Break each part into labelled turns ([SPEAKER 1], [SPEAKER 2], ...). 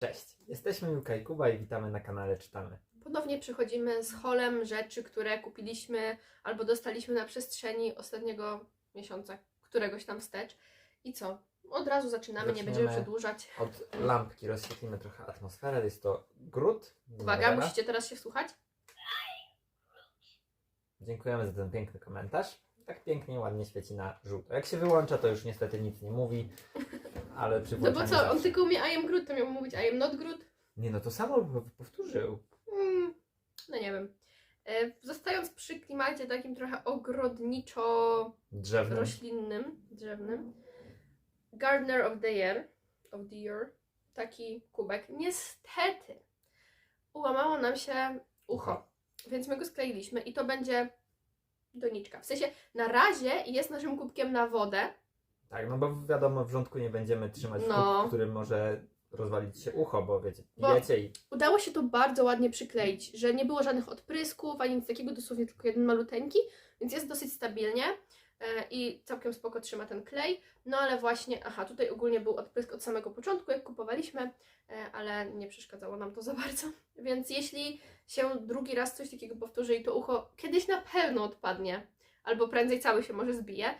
[SPEAKER 1] Cześć, jesteśmy Juka i Kuba i witamy na kanale Czytamy.
[SPEAKER 2] Ponownie przychodzimy z holem rzeczy, które kupiliśmy albo dostaliśmy na przestrzeni ostatniego miesiąca, któregoś tam wstecz. I co? Od razu zaczynamy, nie będziemy przedłużać.
[SPEAKER 1] Od lampki rozświetlimy trochę atmosferę, jest to Grut.
[SPEAKER 2] Uwaga,
[SPEAKER 1] Nowela.
[SPEAKER 2] musicie teraz się wsłuchać.
[SPEAKER 1] Dziękujemy za ten piękny komentarz. Tak pięknie, ładnie świeci na żółto. Jak się wyłącza, to już niestety nic nie mówi, ale przy
[SPEAKER 2] No bo
[SPEAKER 1] włączaniu
[SPEAKER 2] co, on
[SPEAKER 1] zawsze.
[SPEAKER 2] tylko umie I am Groot, to miał mówić I am not Groot.
[SPEAKER 1] Nie no, to samo by powtórzył.
[SPEAKER 2] Hmm, no nie wiem. E, Zostając przy klimacie takim trochę ogrodniczo
[SPEAKER 1] Drzewnym.
[SPEAKER 2] roślinnym, drzewnym. Gardener of the Year, of the year taki kubek. Niestety ułamało nam się ucho, więc my go skleiliśmy i to będzie doniczka. W sensie na razie jest naszym kubkiem na wodę,
[SPEAKER 1] Tak, no bo wiadomo, w rządku nie będziemy trzymać
[SPEAKER 2] No.
[SPEAKER 1] w którym może rozwalić się ucho, bo wiecie,
[SPEAKER 2] Bo-
[SPEAKER 1] wiecie i
[SPEAKER 2] Udało się to bardzo ładnie przykleić, że nie było żadnych odprysków ani nic takiego, dosłownie tylko jeden maluteńki, więc jest dosyć stabilnie e, i całkiem spoko trzyma ten klej. No ale właśnie, aha, tutaj ogólnie był odprysk od samego początku, jak kupowaliśmy, e, ale nie przeszkadzało nam to za bardzo. Więc jeśli się drugi raz coś takiego powtórzy i to ucho kiedyś na pewno odpadnie, albo prędzej cały się może zbije,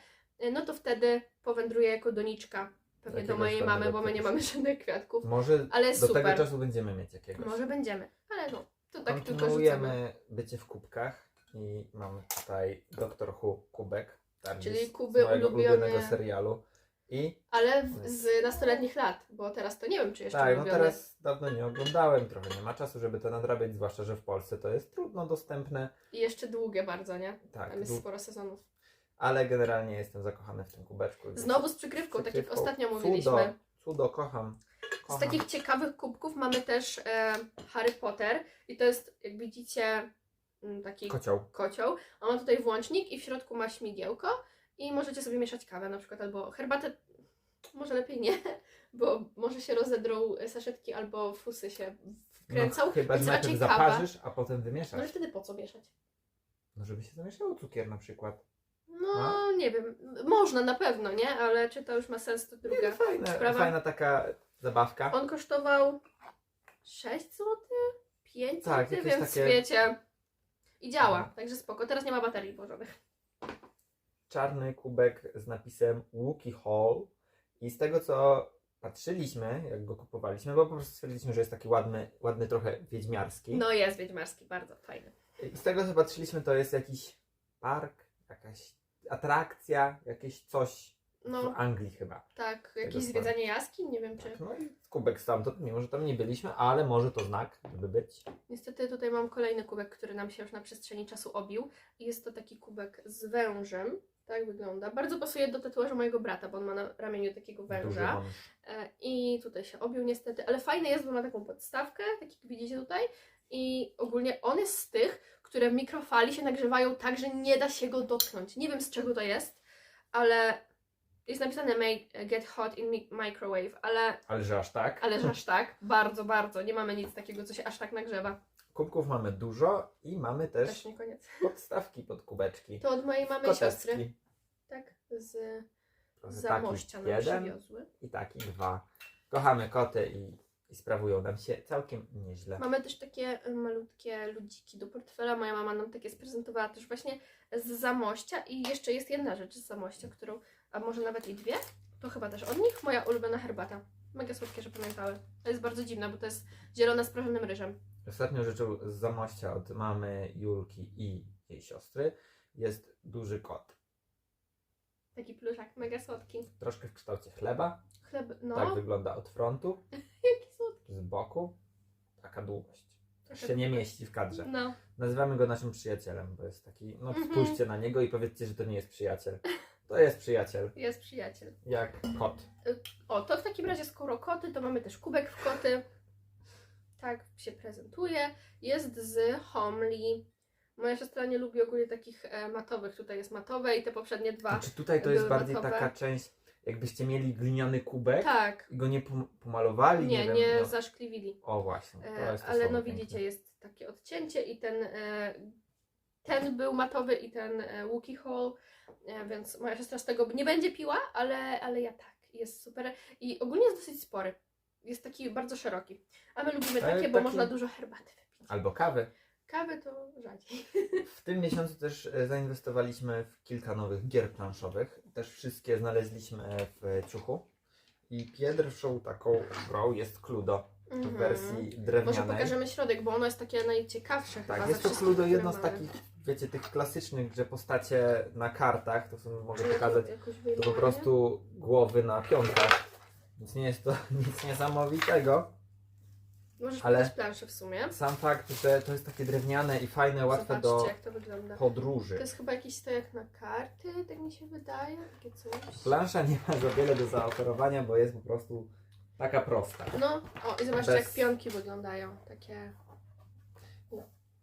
[SPEAKER 2] no to wtedy powędruje jako doniczka pewnie do
[SPEAKER 1] Jakiegoś
[SPEAKER 2] mojej mamy, bo my nie mamy żadnych kwiatków.
[SPEAKER 1] może
[SPEAKER 2] Ale
[SPEAKER 1] do
[SPEAKER 2] super.
[SPEAKER 1] tego czasu będziemy mieć jakiegoś.
[SPEAKER 2] Może będziemy, ale no, to tak tylko rzucamy.
[SPEAKER 1] Kontynuujemy bycie w kubkach i mamy tutaj Doctor Who kubek. Tardis,
[SPEAKER 2] Czyli Kuby
[SPEAKER 1] z mojego
[SPEAKER 2] ulubiony-
[SPEAKER 1] ulubionego serialu. I
[SPEAKER 2] Ale w, z nastoletnich lat, bo teraz to nie wiem, czy jeszcze
[SPEAKER 1] tak, no teraz dawno nie oglądałem, trochę nie ma czasu, żeby to nadrabiać, zwłaszcza, że w Polsce to jest trudno dostępne.
[SPEAKER 2] I jeszcze długie bardzo, nie?
[SPEAKER 1] Tak,
[SPEAKER 2] Tam jest
[SPEAKER 1] dłu-
[SPEAKER 2] sporo sezonów.
[SPEAKER 1] Ale generalnie jestem zakochany w tym kubeczku.
[SPEAKER 2] Znowu z przykrywką, tak jak ostatnio
[SPEAKER 1] Cudo,
[SPEAKER 2] mówiliśmy.
[SPEAKER 1] Cudo, kocham.
[SPEAKER 2] Z
[SPEAKER 1] kocham.
[SPEAKER 2] takich ciekawych kubków mamy też e, Harry Potter i to jest, jak widzicie, mm, taki
[SPEAKER 1] Kocioł.
[SPEAKER 2] kocioł. On ma tutaj włącznik i w środku ma śmigiełko i możecie sobie mieszać kawę na przykład albo herbatę. Może lepiej nie, bo może się rozedrą saszetki albo fusy się wkręcą,
[SPEAKER 1] No, chyba,
[SPEAKER 2] więc raczej
[SPEAKER 1] najpierw
[SPEAKER 2] kawa.
[SPEAKER 1] zaparzysz, a potem wymieszasz.
[SPEAKER 2] No i wtedy po co mieszać?
[SPEAKER 1] No żeby się zamieszało cukier na przykład.
[SPEAKER 2] No,
[SPEAKER 1] No.
[SPEAKER 2] nie wiem. Można na pewno, nie? Ale czy to już ma sens, to
[SPEAKER 1] Nie, no
[SPEAKER 2] druga
[SPEAKER 1] fajna,
[SPEAKER 2] sprawa.
[SPEAKER 1] fajna taka zabawka.
[SPEAKER 2] On kosztował 6 zł? 5
[SPEAKER 1] Tak,
[SPEAKER 2] zł,
[SPEAKER 1] jakieś
[SPEAKER 2] więc
[SPEAKER 1] takie-
[SPEAKER 2] wiecie. I działa, także spoko. Teraz nie ma baterii włożonych.
[SPEAKER 1] czarny kubek z napisem Wookie Hall i z tego co patrzyliśmy, jak go kupowaliśmy, bo po prostu stwierdziliśmy, że jest taki ładny, ładny trochę wiedźmiarski.
[SPEAKER 2] No jest wiedźmarski, bardzo fajny.
[SPEAKER 1] I z tego co patrzyliśmy, to jest jakiś park, jakaś atrakcja, jakieś coś w
[SPEAKER 2] No
[SPEAKER 1] Anglii chyba.
[SPEAKER 2] tak, jakieś zwiedzanie jaskiń, nie wiem czy.
[SPEAKER 1] Tak, no i kubek stamtąd, mimo że tam nie byliśmy, ale może to znak, żeby być.
[SPEAKER 2] Niestety tutaj mam kolejny kubek, który nam się już na przestrzeni czasu obił. Jest to taki kubek z wężem. Tak wygląda. Bardzo pasuje do tatuażu mojego brata, bo on ma na ramieniu takiego węża. E, I tutaj się obił niestety, ale fajny jest, bo ma taką podstawkę, tak jak widzicie tutaj. I ogólnie on jest z tych, które w mikrofali się nagrzewają tak, że nie da się go dotknąć. Nie wiem z czego to jest, ale jest napisane make, get hot in mi- microwave, ale,
[SPEAKER 1] Ale że aż tak.
[SPEAKER 2] ale że aż tak, bardzo, bardzo. Nie mamy nic takiego, co się aż tak nagrzewa.
[SPEAKER 1] Kubków mamy dużo i mamy też
[SPEAKER 2] Też nie koniec.
[SPEAKER 1] podstawki pod kubeczki.
[SPEAKER 2] To od mojej mamy
[SPEAKER 1] Kotecki.
[SPEAKER 2] siostry. Tak, z z Zamościa nam
[SPEAKER 1] jeden
[SPEAKER 2] przywiozły.
[SPEAKER 1] i taki dwa. Kochamy koty i, i sprawują nam się całkiem nieźle.
[SPEAKER 2] Mamy też takie y, malutkie ludziki do portfela. Moja mama nam takie sprezentowała też właśnie z Zamościa. I jeszcze jest jedna rzecz z Zamościa, którą, a może nawet i dwie, to chyba też od nich, moja ulubiona herbata. Mega słodkie, że pamiętały. To jest bardzo dziwne, bo to jest zielona z prażonym ryżem.
[SPEAKER 1] Ostatnią rzeczą z Zamościa od mamy Julki i jej siostry jest duży kot.
[SPEAKER 2] Taki pluszak, mega słodki.
[SPEAKER 1] Troszkę w kształcie chleba.
[SPEAKER 2] Chleb, no,
[SPEAKER 1] Tak wygląda od frontu. z boku. Taka długość. Się nie mieści w kadrze.
[SPEAKER 2] No,
[SPEAKER 1] Nazywamy go naszym przyjacielem, bo jest taki, no
[SPEAKER 2] Mhm.
[SPEAKER 1] spójrzcie na niego i powiedzcie, że to nie jest przyjaciel. To jest przyjaciel,
[SPEAKER 2] jest przyjaciel.
[SPEAKER 1] jak kot.
[SPEAKER 2] O, to w takim razie skoro koty, to mamy też kubek w koty. Tak się prezentuje. Jest z Homely. Moja siostra nie lubi ogólnie takich e, matowych. Tutaj jest matowe i te poprzednie dwa.
[SPEAKER 1] Znaczy tutaj to
[SPEAKER 2] były
[SPEAKER 1] jest bardziej taka część, jakbyście mieli gliniany kubek
[SPEAKER 2] Tak.
[SPEAKER 1] i go nie pom- pomalowali, nie,
[SPEAKER 2] Nie,
[SPEAKER 1] wiem,
[SPEAKER 2] nie
[SPEAKER 1] no.
[SPEAKER 2] zaszkliwili.
[SPEAKER 1] O właśnie, to
[SPEAKER 2] E,
[SPEAKER 1] jest to
[SPEAKER 2] ale
[SPEAKER 1] słowo
[SPEAKER 2] no
[SPEAKER 1] piękne.
[SPEAKER 2] widzicie, jest takie odcięcie i ten, e, ten był matowy i ten e, Wookie Hall, e, więc moja siostra z tego nie będzie piła, ale, ale ja tak. Jest super. I ogólnie jest dosyć spory. jest taki bardzo szeroki. A my lubimy
[SPEAKER 1] Ale
[SPEAKER 2] takie, bo
[SPEAKER 1] taki-
[SPEAKER 2] można dużo herbaty wypić.
[SPEAKER 1] Albo kawy.
[SPEAKER 2] Kawy to rzadziej.
[SPEAKER 1] W tym miesiącu też e, zainwestowaliśmy w kilka nowych gier planszowych. Też wszystkie znaleźliśmy w ciuchu. I pierwszą taką grą jest Cludo w
[SPEAKER 2] Mhm.
[SPEAKER 1] wersji
[SPEAKER 2] Może
[SPEAKER 1] drewnianej.
[SPEAKER 2] pokażemy środek, bo ono jest takie najciekawsze chyba
[SPEAKER 1] Tak,
[SPEAKER 2] ze
[SPEAKER 1] jest to Cludo jedno z takich, wiecie, tych klasycznych, że postacie na kartach, to są, mogę pokazać, to po prostu głowy na piątkach. Więc nie jest to nic niesamowitego.
[SPEAKER 2] Możesz
[SPEAKER 1] ale-
[SPEAKER 2] planszę w sumie.
[SPEAKER 1] Sam fakt, że to jest takie drewniane i fajne, łatwe
[SPEAKER 2] Zobaczcie,
[SPEAKER 1] do
[SPEAKER 2] jak to wygląda. To
[SPEAKER 1] podróży.
[SPEAKER 2] jest chyba jakiś stojak na karty, tak mi się wydaje. Takie coś.
[SPEAKER 1] Plansza nie ma za wiele do zaoferowania, bo jest po prostu taka prosta.
[SPEAKER 2] No, o i zobaczcie
[SPEAKER 1] Bez-
[SPEAKER 2] jak pionki wyglądają. Takie.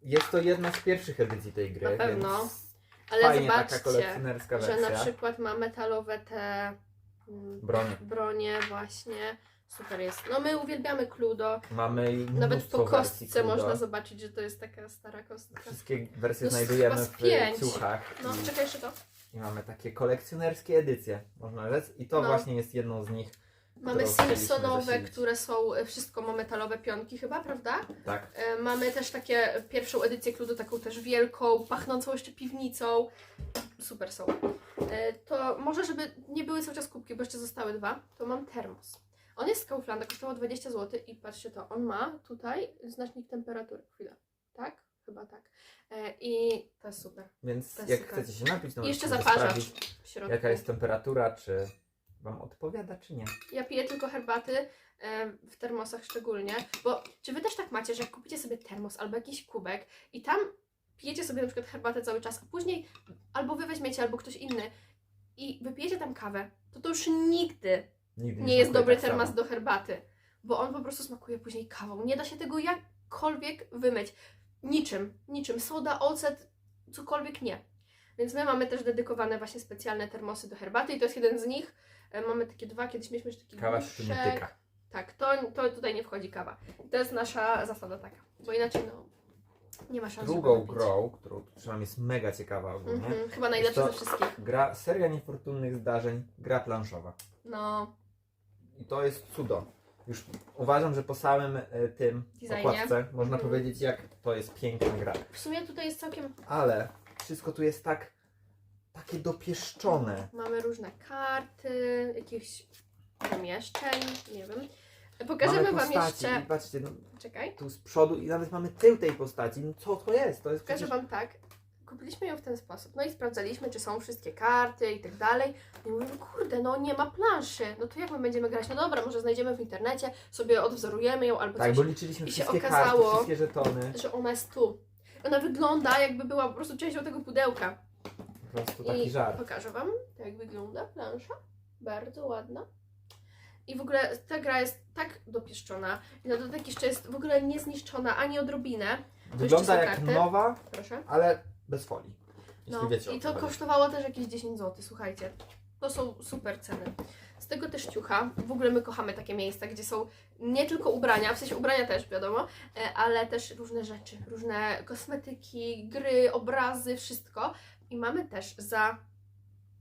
[SPEAKER 1] Jest to jedna z pierwszych edycji tej gry,
[SPEAKER 2] Na pewno.
[SPEAKER 1] więc
[SPEAKER 2] Ale
[SPEAKER 1] fajnie taka
[SPEAKER 2] zobaczcie,
[SPEAKER 1] kolekcjonerska
[SPEAKER 2] że
[SPEAKER 1] wersja.
[SPEAKER 2] na przykład ma metalowe te mm,
[SPEAKER 1] Bronie.
[SPEAKER 2] bronie właśnie. Super jest. No my uwielbiamy Cludo.
[SPEAKER 1] Mamy i
[SPEAKER 2] Nawet
[SPEAKER 1] mnóstwo
[SPEAKER 2] po
[SPEAKER 1] wersji
[SPEAKER 2] kostce
[SPEAKER 1] Cluedo.
[SPEAKER 2] można zobaczyć, że to jest taka stara kostka.
[SPEAKER 1] Wszystkie wersje
[SPEAKER 2] No,
[SPEAKER 1] znajdujemy
[SPEAKER 2] chyba z
[SPEAKER 1] w
[SPEAKER 2] pięć.
[SPEAKER 1] ciuchach.
[SPEAKER 2] No,
[SPEAKER 1] i,
[SPEAKER 2] czekaj jeszcze to.
[SPEAKER 1] I mamy takie kolekcjonerskie edycje, można rzec. I to
[SPEAKER 2] No.
[SPEAKER 1] właśnie jest jedną z nich.
[SPEAKER 2] Mamy
[SPEAKER 1] którą chcieliśmy
[SPEAKER 2] Simpsonowe,
[SPEAKER 1] zasilić.
[SPEAKER 2] które są, e, wszystko ma metalowe pionki chyba, prawda?
[SPEAKER 1] Tak.
[SPEAKER 2] E, Mamy też takie pierwszą edycję Cludo, taką też wielką, pachnącą jeszcze piwnicą. Super są. E, To może, żeby nie były cały czas kubki, bo jeszcze zostały dwa, to mam termos. On jest z Kauflanda, kosztował 20 zł i patrzcie to, on ma tutaj znacznik temperatury. Chwilę. Tak? Chyba tak. E, I to jest super.
[SPEAKER 1] Więc
[SPEAKER 2] To jest
[SPEAKER 1] jak
[SPEAKER 2] super.
[SPEAKER 1] chcecie się napić, to
[SPEAKER 2] I jeszcze
[SPEAKER 1] możecie sprawdzić,
[SPEAKER 2] w środku.
[SPEAKER 1] jaka jest temperatura, czy Wam odpowiada, czy nie.
[SPEAKER 2] Ja piję tylko herbaty, e, w termosach szczególnie, bo czy wy też tak macie, że jak kupicie sobie termos albo jakiś kubek i tam pijecie sobie na przykład herbatę cały czas, a później albo wy weźmiecie, albo ktoś inny i wypijecie tam kawę, to to już nigdy
[SPEAKER 1] Nigdy
[SPEAKER 2] nie jest
[SPEAKER 1] smakuje
[SPEAKER 2] dobry
[SPEAKER 1] tak
[SPEAKER 2] termos
[SPEAKER 1] samo.
[SPEAKER 2] do herbaty, bo on po prostu smakuje później kawą. Nie da się tego jakkolwiek wymyć. Niczym, niczym. Soda, ocet, cokolwiek nie. Więc my mamy też dedykowane właśnie specjalne termosy do herbaty i to jest jeden z nich. E, Mamy takie dwa, kiedyś mieliśmy jeszcze taki
[SPEAKER 1] Kawa nie tyka.
[SPEAKER 2] Tak, to, to tutaj nie wchodzi kawa. To jest nasza zasada taka, bo inaczej no nie ma szans,
[SPEAKER 1] Drugą grą, którą trzymam, jest mega ciekawa ogólnie.
[SPEAKER 2] Mhm, chyba najlepsza ze wszystkich.
[SPEAKER 1] Gra seria niefortunnych zdarzeń, gra planszowa.
[SPEAKER 2] No,
[SPEAKER 1] I to jest cudo. Już uważam, że po samym e, tym
[SPEAKER 2] Designie.
[SPEAKER 1] okładce można
[SPEAKER 2] Mhm.
[SPEAKER 1] powiedzieć, jak to jest piękna gra.
[SPEAKER 2] w sumie tutaj jest całkiem
[SPEAKER 1] Ale wszystko tu jest tak takie dopieszczone.
[SPEAKER 2] Mamy różne karty, jakichś pomieszczeń, nie wiem. Pokażemy
[SPEAKER 1] mamy
[SPEAKER 2] Wam
[SPEAKER 1] postaci
[SPEAKER 2] jeszcze.
[SPEAKER 1] i patrzcie, no,
[SPEAKER 2] Czekaj,
[SPEAKER 1] tu z przodu i nawet mamy tył tej postaci. No co to jest? To jest
[SPEAKER 2] pokażę
[SPEAKER 1] przecież...
[SPEAKER 2] Wam tak. Kupiliśmy ją w ten sposób. No i sprawdzaliśmy, czy są wszystkie karty i tak dalej. I mówimy, kurde, no nie ma planszy. No to jak my będziemy grać? No dobra, może znajdziemy w internecie, sobie odwzorujemy ją albo
[SPEAKER 1] Tak,
[SPEAKER 2] coś.
[SPEAKER 1] bo liczyliśmy
[SPEAKER 2] I się
[SPEAKER 1] wszystkie
[SPEAKER 2] okazało-
[SPEAKER 1] karty, wszystkie żetony.
[SPEAKER 2] Że ona jest tu. Ona wygląda, jakby była po prostu częścią tego pudełka.
[SPEAKER 1] Po prostu taki
[SPEAKER 2] I
[SPEAKER 1] żart.
[SPEAKER 2] pokażę Wam, jak wygląda plansza. Bardzo ładna. I w ogóle ta gra jest tak dopieszczona. I na dodatek jeszcze jest w ogóle niezniszczona ani odrobinę.
[SPEAKER 1] Wygląda jak
[SPEAKER 2] karty.
[SPEAKER 1] nowa,
[SPEAKER 2] Proszę.
[SPEAKER 1] ale bez folii.
[SPEAKER 2] No,
[SPEAKER 1] wiecie
[SPEAKER 2] I to
[SPEAKER 1] chodzi.
[SPEAKER 2] kosztowało też jakieś 10 zł, słuchajcie. To są super ceny. Z tego też ciucha. W ogóle my kochamy takie miejsca, gdzie są nie tylko ubrania, w sensie ubrania też wiadomo, e, ale też różne rzeczy, różne kosmetyki, gry, obrazy, wszystko. I mamy też za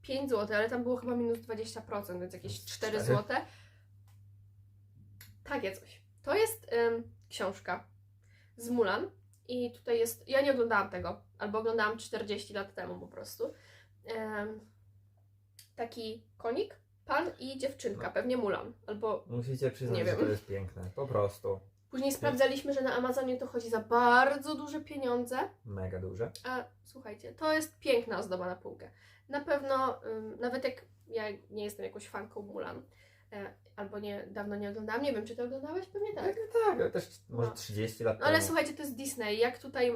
[SPEAKER 2] 5 zł, ale tam było chyba minus 20%, więc jakieś 4
[SPEAKER 1] Cztery.
[SPEAKER 2] zł. Takie coś. To jest em, książka z Mulan. I tutaj jest. Ja nie oglądałam tego, albo oglądałam 40 lat temu po prostu. Taki konik, pan i dziewczynka,
[SPEAKER 1] No.
[SPEAKER 2] pewnie Mulan. Albo
[SPEAKER 1] Musicie przyznać,
[SPEAKER 2] Nie
[SPEAKER 1] że
[SPEAKER 2] wiem.
[SPEAKER 1] to jest piękne. Po prostu.
[SPEAKER 2] później sprawdzaliśmy, że na Amazonie to chodzi za bardzo duże pieniądze.
[SPEAKER 1] Mega duże.
[SPEAKER 2] A słuchajcie, to jest piękna ozdoba na półkę. Na pewno, ym, nawet jak ja nie jestem jakąś fanką Mulan, e, albo nie, dawno nie oglądałam, nie wiem, czy ty oglądałeś? Pewnie tak.
[SPEAKER 1] Tak, tak, ale też może
[SPEAKER 2] No.
[SPEAKER 1] 30 lat
[SPEAKER 2] No, ale
[SPEAKER 1] temu.
[SPEAKER 2] słuchajcie, to jest Disney, jak tutaj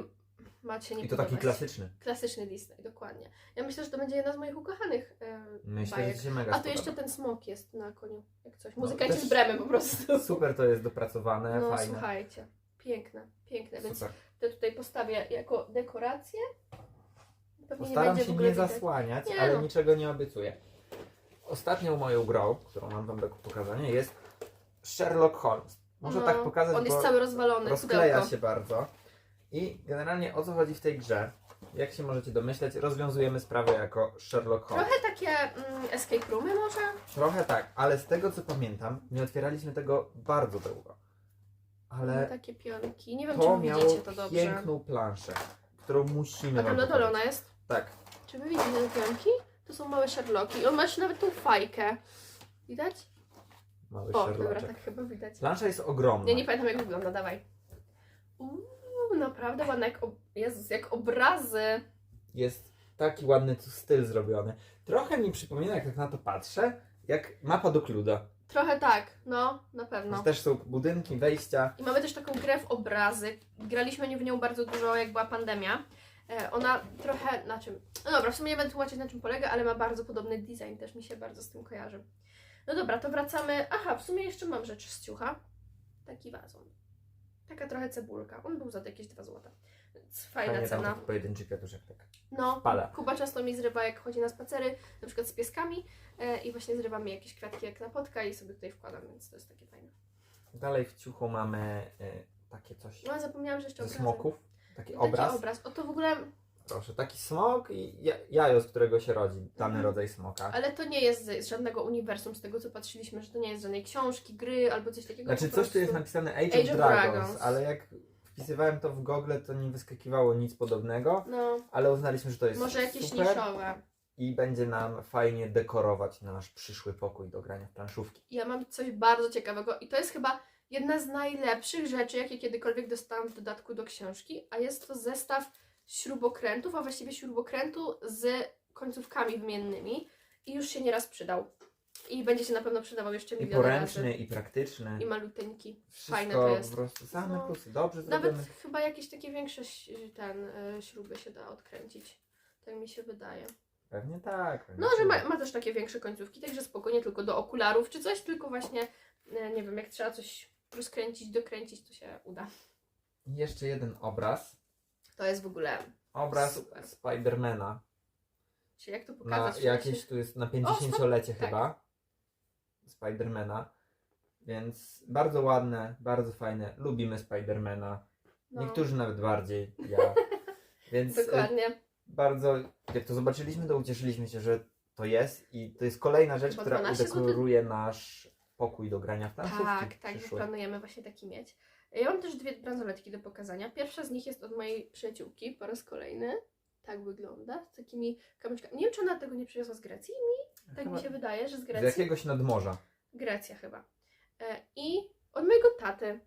[SPEAKER 2] macie nie
[SPEAKER 1] I to taki
[SPEAKER 2] podobać?
[SPEAKER 1] klasyczny.
[SPEAKER 2] Klasyczny Disney, dokładnie. Ja myślę, że to będzie jedna z moich ukochanych e,
[SPEAKER 1] Myślę,
[SPEAKER 2] bajek.
[SPEAKER 1] że się mega
[SPEAKER 2] A tu
[SPEAKER 1] spodoba.
[SPEAKER 2] jeszcze ten smok jest na koniu, jak coś.
[SPEAKER 1] No,
[SPEAKER 2] Muzyka
[SPEAKER 1] też-
[SPEAKER 2] z bremy po prostu.
[SPEAKER 1] Super to jest dopracowane,
[SPEAKER 2] No
[SPEAKER 1] fajne.
[SPEAKER 2] słuchajcie, piękne, piękne, więc
[SPEAKER 1] Super.
[SPEAKER 2] to tutaj postawię jako dekorację. Pewnie
[SPEAKER 1] Postaram
[SPEAKER 2] nie będzie
[SPEAKER 1] się
[SPEAKER 2] w ogóle
[SPEAKER 1] nie
[SPEAKER 2] widać.
[SPEAKER 1] zasłaniać,
[SPEAKER 2] Nie
[SPEAKER 1] ale
[SPEAKER 2] no.
[SPEAKER 1] niczego nie obiecuję. Ostatnią moją grą, którą mam wam do pokazania jest Sherlock Holmes. Może
[SPEAKER 2] No,
[SPEAKER 1] tak pokazać,
[SPEAKER 2] On jest
[SPEAKER 1] bo
[SPEAKER 2] cały rozwalony,
[SPEAKER 1] rozkleja
[SPEAKER 2] pudełko.
[SPEAKER 1] się bardzo. I generalnie o co chodzi w tej grze? Jak się możecie domyśleć, rozwiązujemy sprawę jako Sherlock Holmes.
[SPEAKER 2] Trochę takie mm, escape roomy może?
[SPEAKER 1] Trochę tak, ale z tego co pamiętam, nie otwieraliśmy tego bardzo długo.
[SPEAKER 2] Ale...
[SPEAKER 1] Ale
[SPEAKER 2] takie pionki. Nie wiem,
[SPEAKER 1] to
[SPEAKER 2] czy
[SPEAKER 1] miało
[SPEAKER 2] widzicie to dobrze.
[SPEAKER 1] piękną planszę, którą musimy
[SPEAKER 2] A tam
[SPEAKER 1] wam
[SPEAKER 2] na dole
[SPEAKER 1] pokazać.
[SPEAKER 2] ona jest?
[SPEAKER 1] Tak.
[SPEAKER 2] Czy wy widzicie te pionki? To są małe Sherlocki. On ma jeszcze nawet tą fajkę. Widać?
[SPEAKER 1] Mały
[SPEAKER 2] O, dobra, tak chyba widać.
[SPEAKER 1] Plansza jest ogromna.
[SPEAKER 2] Ja nie pamiętam jak wygląda, dawaj. Uuu, naprawdę ładne jak, ob... Jezus, jak obrazy.
[SPEAKER 1] Jest taki ładny tu styl zrobiony. Trochę mi przypomina, jak tak na to patrzę, jak mapa do Kluda.
[SPEAKER 2] Trochę tak, no, na pewno.
[SPEAKER 1] No. Też są budynki, wejścia.
[SPEAKER 2] I mamy też taką grę w obrazy. Graliśmy w nią bardzo dużo, jak była pandemia. E, Ona trochę na czym. No dobra, w sumie nie będę tłumaczyć na czym polega, ale ma bardzo podobny design, też mi się bardzo z tym kojarzy. No dobra, to wracamy. Aha, w sumie jeszcze mam rzecz z ciucha. Taki wazon. Taka trochę cebulka. On był za jakieś 2 złota. Więc fajna
[SPEAKER 1] Fajnie
[SPEAKER 2] cena.
[SPEAKER 1] taki pojedynczy kwiatuszek. Tak.
[SPEAKER 2] No. Kuba często mi zrywa, jak chodzi na spacery, na przykład z pieskami e, i właśnie zrywa mi jakieś kwiatki jak na potka i sobie tutaj wkładam, więc to jest takie fajne.
[SPEAKER 1] Dalej w ciuchu mamy y, takie coś
[SPEAKER 2] No, ale zapomniałam, że jeszcze
[SPEAKER 1] ze smoków. Taki
[SPEAKER 2] Taki
[SPEAKER 1] obraz.
[SPEAKER 2] obraz. O to w ogóle
[SPEAKER 1] Proszę, taki smok i ja- jajo, z którego się rodzi dany
[SPEAKER 2] Mhm.
[SPEAKER 1] rodzaj smoka.
[SPEAKER 2] Ale to nie jest z z żadnego uniwersum, z tego co patrzyliśmy, że to nie jest żadnej książki, gry albo coś takiego.
[SPEAKER 1] Znaczy
[SPEAKER 2] po
[SPEAKER 1] coś tu jest napisane Age,
[SPEAKER 2] Age
[SPEAKER 1] of
[SPEAKER 2] of
[SPEAKER 1] Dragons,
[SPEAKER 2] Dragons.
[SPEAKER 1] ale jak wpisywałem to w Google, to nie wyskakiwało nic podobnego,
[SPEAKER 2] No,
[SPEAKER 1] ale uznaliśmy, że to jest
[SPEAKER 2] może jakieś
[SPEAKER 1] super
[SPEAKER 2] niszowe.
[SPEAKER 1] i będzie nam fajnie dekorować nasz przyszły pokój do grania w planszówki.
[SPEAKER 2] Ja mam coś bardzo ciekawego i to jest chyba jedna z najlepszych rzeczy, jakie kiedykolwiek dostałam w dodatku do książki, a jest to zestaw śrubokrętów, a właściwie śrubokrętu z końcówkami wymiennymi i już się nieraz przydał. I będzie się na pewno przydawał jeszcze
[SPEAKER 1] I
[SPEAKER 2] milion
[SPEAKER 1] poręczny,
[SPEAKER 2] razy.
[SPEAKER 1] i praktyczny.
[SPEAKER 2] I maluteńki.
[SPEAKER 1] Wszystko
[SPEAKER 2] fajne to jest.
[SPEAKER 1] po prostu same
[SPEAKER 2] No.
[SPEAKER 1] plusy. Dobrze
[SPEAKER 2] Nawet
[SPEAKER 1] zrobione.
[SPEAKER 2] chyba jakieś takie większe ś- ten y, śruby się da odkręcić. Tak mi się wydaje.
[SPEAKER 1] Pewnie tak. pewnie
[SPEAKER 2] No, że ma,
[SPEAKER 1] tak.
[SPEAKER 2] ma też takie większe końcówki, także spoko, nie tylko do okularów czy coś, tylko właśnie, e, nie wiem, jak trzeba coś rozkręcić, dokręcić, to się uda.
[SPEAKER 1] Jeszcze jeden obraz.
[SPEAKER 2] To jest w ogóle,
[SPEAKER 1] Obraz
[SPEAKER 2] Super.
[SPEAKER 1] Spidermana.
[SPEAKER 2] czy jak to
[SPEAKER 1] Na
[SPEAKER 2] pokazać? w
[SPEAKER 1] jakieś tu jest na 50-lecie
[SPEAKER 2] tak.
[SPEAKER 1] chyba. Spidermana. Więc bardzo ładne, bardzo fajne. Lubimy Spidermana.
[SPEAKER 2] No,
[SPEAKER 1] Niektórzy nawet bardziej. Ja. Więc e,
[SPEAKER 2] Dokładnie.
[SPEAKER 1] bardzo, jak to zobaczyliśmy, to ucieszyliśmy się, że to jest i to jest kolejna rzecz,
[SPEAKER 2] Chyba
[SPEAKER 1] która
[SPEAKER 2] 12 zł.
[SPEAKER 1] udekoruje nasz pokój do grania w planszówki
[SPEAKER 2] Tak, tak,
[SPEAKER 1] przyszły.
[SPEAKER 2] planujemy właśnie taki mieć. Ja mam też dwie bransoletki do pokazania. Pierwsza z nich jest od mojej przyjaciółki po raz kolejny. Tak wygląda, z takimi kamyczkami. Nie wiem, czy ona tego nie przywiozła z Grecji. Tak
[SPEAKER 1] Chyba
[SPEAKER 2] mi się wydaje, że z
[SPEAKER 1] Z
[SPEAKER 2] Grecji.
[SPEAKER 1] jakiegoś nadmorza.
[SPEAKER 2] Grecja chyba. E, I od mojego taty.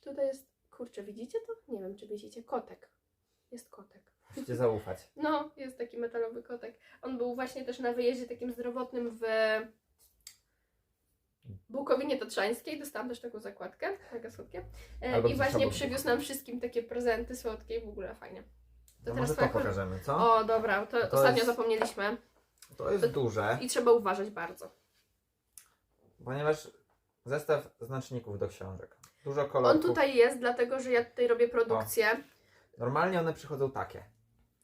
[SPEAKER 2] Tutaj jest, kurczę, widzicie to? Nie wiem, czy widzicie. Kotek. Jest kotek.
[SPEAKER 1] Musicie zaufać.
[SPEAKER 2] No, jest taki metalowy kotek. On był właśnie też na wyjeździe takim zdrowotnym w Bukowinie Tatrzańskiej. Dostałam też taką zakładkę, mega słodkie. E,
[SPEAKER 1] Albo
[SPEAKER 2] I właśnie przywiózł nam wszystkim takie prezenty słodkie i w ogóle fajnie.
[SPEAKER 1] To
[SPEAKER 2] teraz
[SPEAKER 1] może to
[SPEAKER 2] twoja
[SPEAKER 1] pokażemy, co?
[SPEAKER 2] O, dobra, to,
[SPEAKER 1] To
[SPEAKER 2] ostatnio
[SPEAKER 1] jest-
[SPEAKER 2] zapomnieliśmy.
[SPEAKER 1] To jest duże,
[SPEAKER 2] I trzeba uważać bardzo.
[SPEAKER 1] ponieważ zestaw znaczników do książek. Dużo
[SPEAKER 2] On
[SPEAKER 1] kolorów.
[SPEAKER 2] tutaj jest, dlatego że ja tutaj robię produkcję,
[SPEAKER 1] Normalnie one przychodzą takie.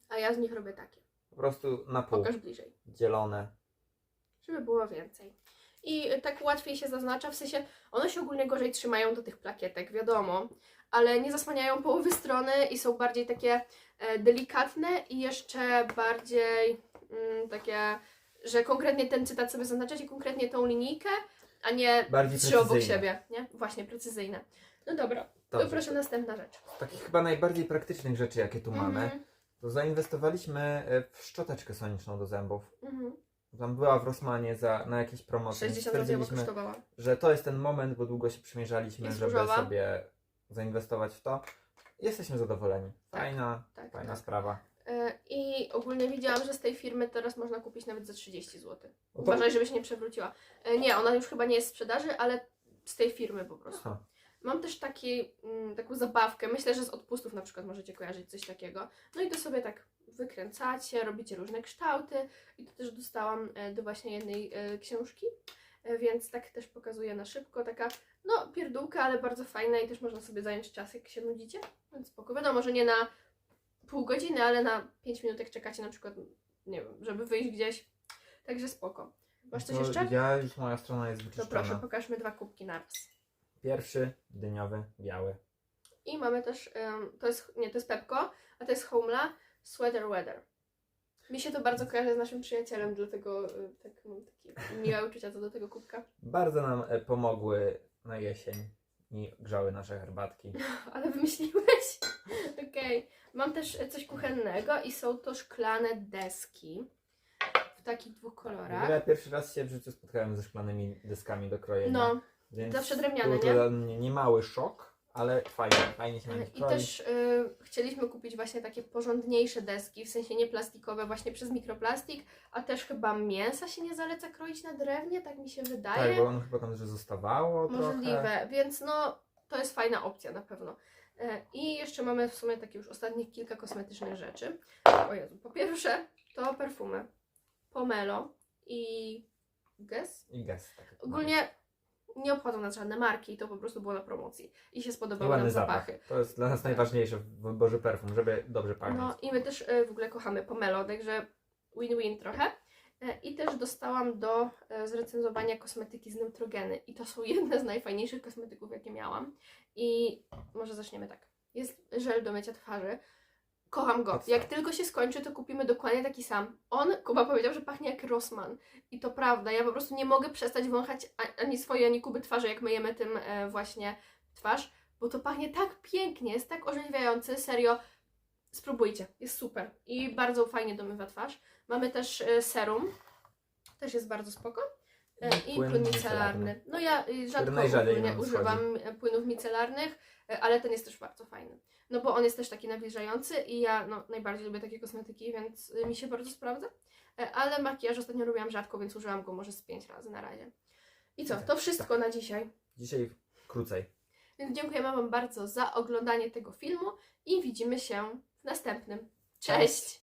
[SPEAKER 2] a ja z nich robię takie.
[SPEAKER 1] Po prostu na pół.
[SPEAKER 2] Pokaż bliżej.
[SPEAKER 1] Dzielone.
[SPEAKER 2] żeby było więcej. I tak łatwiej się zaznacza, w sensie one się ogólnie gorzej trzymają do tych plakietek, wiadomo, ale nie zasłaniają połowy strony i są bardziej takie e, delikatne i jeszcze bardziej mm, takie, że konkretnie ten cytat sobie zaznaczacie, konkretnie tą linijkę, a nie
[SPEAKER 1] Bardziej
[SPEAKER 2] trzy obok siebie, nie? Właśnie, precyzyjne. No dobra,
[SPEAKER 1] Dobrze.
[SPEAKER 2] to proszę następna rzecz.
[SPEAKER 1] Z takich chyba najbardziej praktycznych rzeczy, jakie tu mamy,
[SPEAKER 2] Mhm,
[SPEAKER 1] to zainwestowaliśmy e, w szczoteczkę soniczną do zębów.
[SPEAKER 2] mhm.
[SPEAKER 1] Tam była w Rossmanie za, na jakiejś promocji.
[SPEAKER 2] 60 zł
[SPEAKER 1] Stwierdziliśmy,
[SPEAKER 2] kosztowała.
[SPEAKER 1] że to jest ten moment, bo długo się przymierzaliśmy,
[SPEAKER 2] Jest
[SPEAKER 1] żeby
[SPEAKER 2] różowa.
[SPEAKER 1] sobie zainwestować w to. Jesteśmy zadowoleni.
[SPEAKER 2] Tak,
[SPEAKER 1] Fajna,
[SPEAKER 2] Tak,
[SPEAKER 1] fajna
[SPEAKER 2] tak.
[SPEAKER 1] sprawa.
[SPEAKER 2] E, I ogólnie widziałam, że z tej firmy teraz można kupić nawet za 30 zł.
[SPEAKER 1] No to-
[SPEAKER 2] Uważaj, żebyś nie przewróciła. E, Nie, ona już chyba nie jest w sprzedaży, ale z tej firmy po prostu.
[SPEAKER 1] Aha.
[SPEAKER 2] Mam też taki, mm, taką zabawkę, myślę, że z odpustów na przykład możecie kojarzyć coś takiego. No i to sobie tak wykręcacie, robicie różne kształty i to też dostałam e, do właśnie jednej e, książki, E, więc tak też pokazuję na szybko, taka no pierdółka, ale bardzo fajna i też można sobie zająć czas, jak się nudzicie, więc spoko. Wiadomo, że nie na pół godziny, ale na 5 minut jak czekacie na przykład, nie wiem, żeby wyjść gdzieś, także spoko. Masz coś
[SPEAKER 1] To
[SPEAKER 2] jeszcze?
[SPEAKER 1] Ja już moja strona jest
[SPEAKER 2] To
[SPEAKER 1] wyczyszczona.
[SPEAKER 2] proszę, pokażmy dwa kubki naraz.
[SPEAKER 1] Pierwszy, dyniowy, biały.
[SPEAKER 2] I mamy też, to jest, nie, to jest Pepko, a to jest Homla. Sweater Weather. Mi się to bardzo kojarzy z naszym przyjacielem, dlatego y, tak mam takie miłe uczucia co do tego kubka.
[SPEAKER 1] Bardzo nam e, pomogły na jesień i grzały nasze herbatki.
[SPEAKER 2] Ale wymyśliłeś? Okej. Mam też e, coś kuchennego i są to szklane deski w takich dwóch
[SPEAKER 1] W ogóle
[SPEAKER 2] kolorach.
[SPEAKER 1] pierwszy raz się w życiu spotkałem ze szklanymi deskami do krojenia.
[SPEAKER 2] No,
[SPEAKER 1] więc
[SPEAKER 2] zawsze drewniane,
[SPEAKER 1] był to
[SPEAKER 2] nie?
[SPEAKER 1] dla mnie niemały szok, ale fajnie, fajnie się na nich
[SPEAKER 2] I też y, chcieliśmy kupić właśnie takie porządniejsze deski, w sensie nie plastikowe, właśnie przez mikroplastik, a też chyba mięsa się nie zaleca kroić na drewnie, tak mi się wydaje.
[SPEAKER 1] Tak, bo on chyba tam, że zostawało trochę.
[SPEAKER 2] Możliwe, więc no to jest fajna opcja na pewno. E, I jeszcze mamy w sumie takie już ostatnich kilka kosmetycznych rzeczy. O Jezu, po pierwsze to perfumy Pomelo i Guess.
[SPEAKER 1] I gest. Tak.
[SPEAKER 2] Ogólnie nie obchodzą nas żadne marki, to po prostu było na promocji i się
[SPEAKER 1] I
[SPEAKER 2] spodobały
[SPEAKER 1] ładny
[SPEAKER 2] nam
[SPEAKER 1] zapach.
[SPEAKER 2] zapachy.
[SPEAKER 1] To jest dla nas najważniejsze w wyborze perfum, żeby dobrze pachnieć.
[SPEAKER 2] No i my też e, w ogóle kochamy Pomelo, także win-win trochę. E, I też dostałam do e, zrecenzowania kosmetyki z Neutrogeny. I to są jedne z najfajniejszych kosmetyków, jakie miałam. I może zaczniemy tak. Jest żel do mycia twarzy. Kocham go.
[SPEAKER 1] Podstaw.
[SPEAKER 2] Jak tylko się skończy, to kupimy dokładnie taki sam. On, Kuba powiedział, że pachnie jak Rossmann. I to prawda. Ja po prostu nie mogę przestać wąchać ani swojej, ani Kuby twarzy, jak myjemy tym e, właśnie twarz. Bo to pachnie tak pięknie, jest tak orzeźwiający, serio. Spróbujcie, jest super i bardzo fajnie domywa twarz. Mamy też e, serum, też jest bardzo spoko. E,
[SPEAKER 1] I płyn
[SPEAKER 2] płyn
[SPEAKER 1] micelarny.
[SPEAKER 2] No ja y, rzadko ogólnie
[SPEAKER 1] nam
[SPEAKER 2] używam e, płynów micelarnych, e, ale ten jest też bardzo fajny. No bo on jest też taki nawilżający i ja no, najbardziej lubię takie kosmetyki, więc y, mi się bardzo sprawdza. Ale makijaż ostatnio robiłam rzadko, więc użyłam go może z pięć razy na razie. I co,
[SPEAKER 1] Tak,
[SPEAKER 2] to wszystko na dzisiaj.
[SPEAKER 1] Dzisiaj krócej.
[SPEAKER 2] Więc dziękujemy Wam bardzo za oglądanie tego filmu i widzimy się w następnym.
[SPEAKER 1] Cześć.
[SPEAKER 2] Cześć!